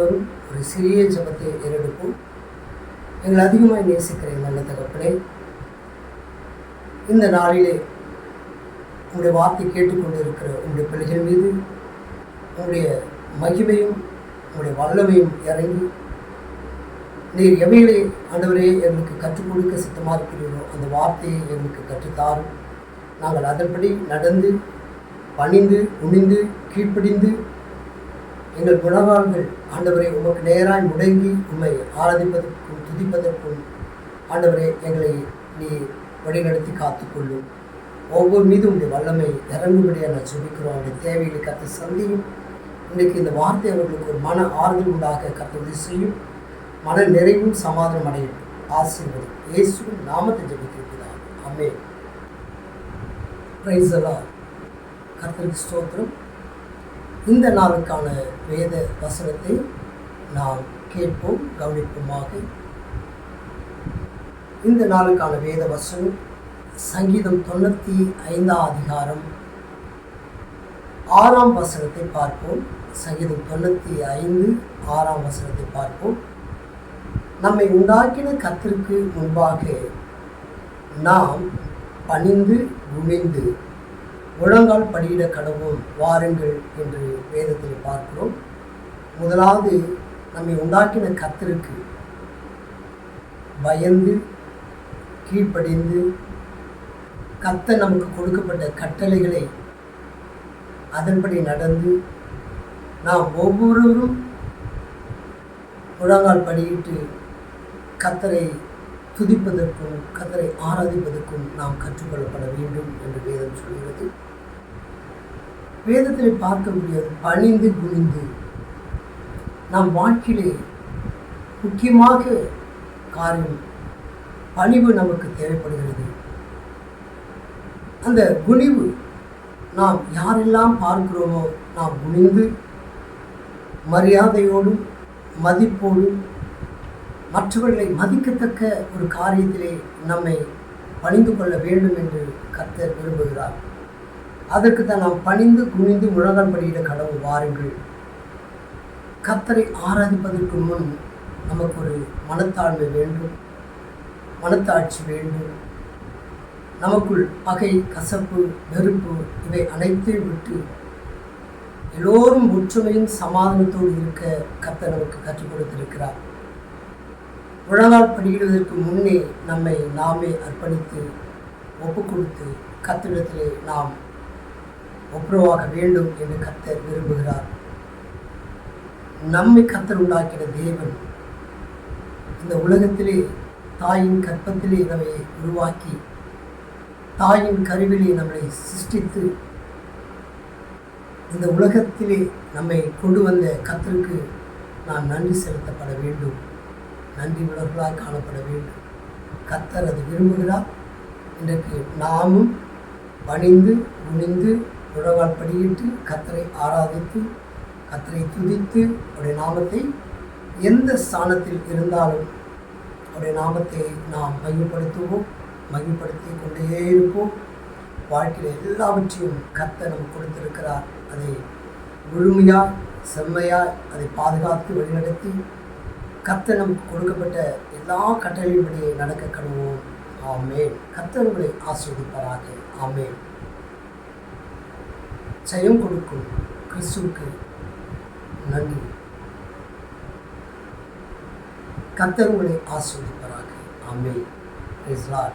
ஒரு சிறிய ஜபத்தை ஏறெடுப்போம். எங்களை அதிகமாக நேசிக்கிறேன் நல்ல தகப்பனே இந்த நாளிலே உங்களுடைய வார்த்தை கேட்டுக்கொண்டிருக்கிற உங்களுடைய பிள்ளைகள் மீது உங்களுடைய மகிமையும் உங்களுடைய வல்லமையும் இறங்கி நீர் எவைகளை ஆண்டவரே எங்களுக்கு கற்றுக் கொடுக்க சித்தமாக இருக்கிறீர்களோ அந்த வார்த்தையை எங்களுக்கு கற்றுத்தாரும். நாங்கள் அதன்படி நடந்து பணிந்து உணிந்து கீழ்ப்படிந்து எங்கள் குணவான்கள் ஆண்டவரை உமக்கு நேராய் முடங்கி உண்மை ஆராதிப்பதற்கும் துதிப்பதற்கும் ஆண்டவரே எங்களை நீ வழிநடத்தி காத்துக்கொள்ளும். ஒவ்வொரு மீதும் உடைய வல்லமை இறங்கும்படியாக நான் சொல்லிக்கிறோம் அவருடைய தேவைகளை கற்று சந்தியும். இன்றைக்கு இந்த வார்த்தை அவர்களுக்கு ஒரு மன ஆறுதல் உண்டாக கற்று உதவி செய்யும். மன நிறைவும் சமாதானம் அடையும். ஆசீர்வதி இயேசுவின் நாமத்தை ஜபிக்கிறார் அமே எல்லாம் கர்த்தருக்கு ஸ்தோத்திரம். இந்த நாளுக்கான வேத வசனத்தை நாம் கேட்போம் கவனிப்போமாக. இந்த நாளுக்கான வேத வசனம் சங்கீதம் தொண்ணூற்றி ஐந்தாம் அதிகாரம். ஆறாம் வசனத்தை பார்ப்போம். சங்கீதம் தொண்ணூற்றி ஐந்து ஆறாம் வசனத்தை பார்ப்போம். நம்மை உண்டாக்கின கத்திற்கு முன்பாக நாம் பணிந்து குனிந்து முழங்கால் படியிட கடவும் வாருங்கள் என்று வேதத்தில் பார்க்கிறோம். முதலாவது நம்மை உண்டாக்கின கத்திற்கு பயந்து கீழ்ப்படிந்து கத்த நமக்கு கொடுக்கப்பட்ட கட்டளைகளை அதன்படி நடந்து நாம் ஒவ்வொருவரும் முழங்கால் படியிட்டு கத்தரை துதிப்பதற்கும் கத்தரை ஆராதிப்பதற்கும் நாம் கற்றுக்கொள்ளப்பட வேண்டும் என்று வேதம் சொல்கிறது. வேதத்தில் பார்க்க முடியாது பணிந்து குனிந்து நம் வாழ்க்கையிலே முக்கியமாக காரியம் பணிவு நமக்கு தேவைப்படுகிறது. அந்த குனிவு நாம் யாரெல்லாம் பார்க்கிறோமோ நாம் குனிந்து மரியாதையோடும் மதிப்போடும் மற்றவர்களை மதிக்கத்தக்க ஒரு காரியத்திலே நம்மை பணிந்து கொள்ள வேண்டும் என்று கர்த்தர் விரும்புகிறார். அதற்கு தான் நாம் பணிந்து குனிந்து முழங்கால் படியிட கடவுள் வாருங்கள். கத்தரை ஆராதிப்பதற்கு முன் நமக்கு ஒரு மனத்தாழ்மை வேண்டும். மனத்தாட்சி வேண்டும். நமக்குள் பகை கசப்பு வெறுப்பு இவை அனைத்தையும் விட்டு எல்லோரும் ஒற்றுமையும் சமாதானத்தோடு இருக்க கத்தர் நமக்கு கற்றுக் கொடுத்திருக்கிறார். முழங்கால் படியிடுவதற்கு முன்னே நம்மை நாமே அர்ப்பணித்து ஒப்பு கொடுத்து கத்திடத்திலே நாம் ஒப்புரவாக வேண்டும் என்று கத்தர் விரும்புகிறார். நம்மை கத்தர் உண்டாக்கின தேவன் இந்த உலகத்திலே தாயின் கற்பத்திலே நம்மை உருவாக்கி தாயின் கருவிலே நம்மளை சிருஷ்டித்து இந்த உலகத்திலே நம்மை கொண்டு வந்த கத்தருக்கு நான் நன்றி செலுத்தப்பட வேண்டும். நன்றி உணர்வுகளாய் காணப்பட வேண்டும். கத்தர் அது விரும்புகிறார். இன்றைக்கு நாமும் பணிந்து குனிந்து உழவால் படியிட்டு கத்தரை ஆராதித்து கத்தரை துதித்து அவருடைய நாமத்தை எந்த ஸ்தானத்தில் இருந்தாலும் அவருடைய நாமத்தை நாம் மையப்படுத்துவோம் மையப்படுத்தி கொண்டே இருப்போம். வாழ்க்கையில் எல்லாவற்றையும் கத்த நமக்கு கொடுத்திருக்கிறார். அதை முழுமையாக செம்மையாக அதை பாதுகாத்து வழிநடத்தி கத்த நமக்கு கொடுக்கப்பட்ட எல்லா கட்டளையின்படியே நடக்க கழுவோம் ஆமேன். கத்தனங்களை உங்களை ஆஸ்வதிப்பாராக ஆமேன். ஜெயம் கொடுக்கும். கிறிஸ்துவுக்கு நன்றி. கத்தர் உங்களை ஆஸ்வதிப்பாராக ஆமேன். இஸ்லாட்